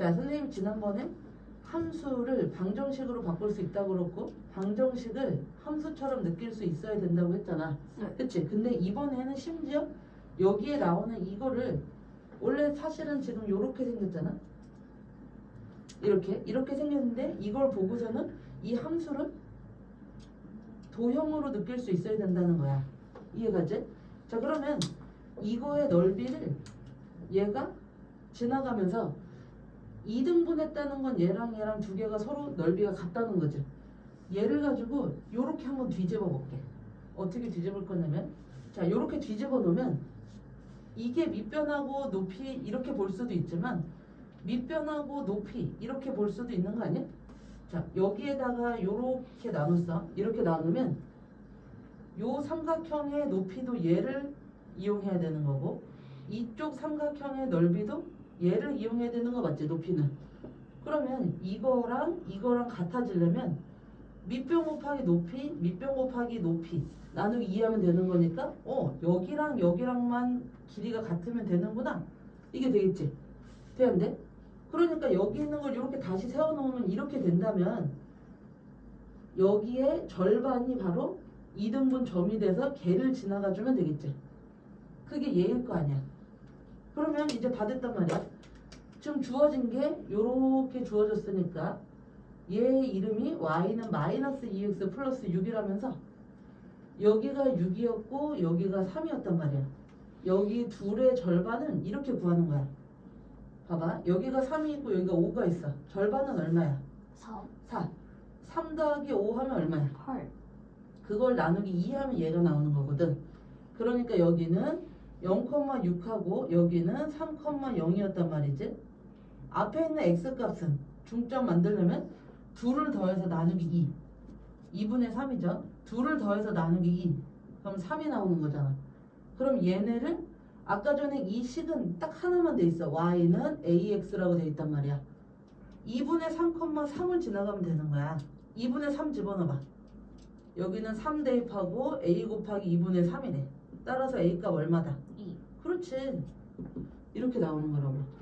자, 선생님 지난번에 함수를 방정식으로 바꿀 수 있다고 그랬고 방정식을 함수처럼 느낄 수 있어야 된다고 했잖아. 네. 그치? 근데 이번에는 심지어 여기에 나오는 이거를 원래 사실은 지금 이렇게 생겼잖아. 이렇게 이렇게 생겼는데 이걸 보고서는 이 함수를 도형으로 느낄 수 있어야 된다는 거야. 이해가지? 자 그러면 이거의 넓이를 얘가 지나가면서 2등분했다는 건 얘랑 얘랑 두 개가 서로 넓이가 같다는 거지. 얘를 가지고 요렇게 한번 뒤집어 볼게. 어떻게 뒤집을 거냐면 자 요렇게 뒤집어 놓으면 이게 밑변하고 높이 이렇게 볼 수도 있지만 밑변하고 높이 이렇게 볼 수도 있는 거 아니야? 자 여기에다가 요렇게 나눴어. 이렇게 나누면 요 삼각형의 높이도 얘를 이용해야 되는 거고 이쪽 삼각형의 넓이도 얘를 이용해야 되는 거 맞지? 높이는. 그러면 이거랑 이거랑 같아지려면 밑변 곱하기 높이, 밑변 곱하기 높이 나누기 2하면 되는 거니까 어 여기랑 여기랑만 길이가 같으면 되는구나 이게 되겠지? 돼? 그러니까 여기 있는 걸 이렇게 다시 세워놓으면 이렇게 된다면 여기에 절반이 바로 2등분 점이 돼서 걔를 지나가주면 되겠지? 그게 얘일 거 아니야 그러면 이제 다 됐단 말이야 지금 주어진 게 요렇게 주어졌으니까 얘 이름이 y는 마이너스 2x 플러스 6이라면서 여기가 6이었고 여기가 3이었단 말이야. 여기 둘의 절반은 이렇게 구하는 거야. 봐봐. 여기가 3이 있고 여기가 5가 있어. 절반은 얼마야? 4, 4. 3 더하기 5 하면 얼마야? 8, 그걸 나누기 2 하면 얘가 나오는 거거든. 그러니까 여기는 0,6하고 여기는 3,0이었단 말이지. 앞에 있는 x 값은 중점 만들려면 둘을 더해서 나누기 2. 2분의 3이죠. 둘을 더해서 나누기 2. 그럼 3이 나오는 거잖아. 그럼 얘네를 아까 전에 이 식은 딱 하나만 돼 있어. y는 ax라고 돼 있단 말이야. 2분의 3,3을 지나가면 되는 거야. 2분의 3 집어넣어봐. 여기는 3 대입하고 a 곱하기 2분의 3이네. 따라서 a 값 얼마다? 2, 그렇지. 이렇게 나오는 거라고.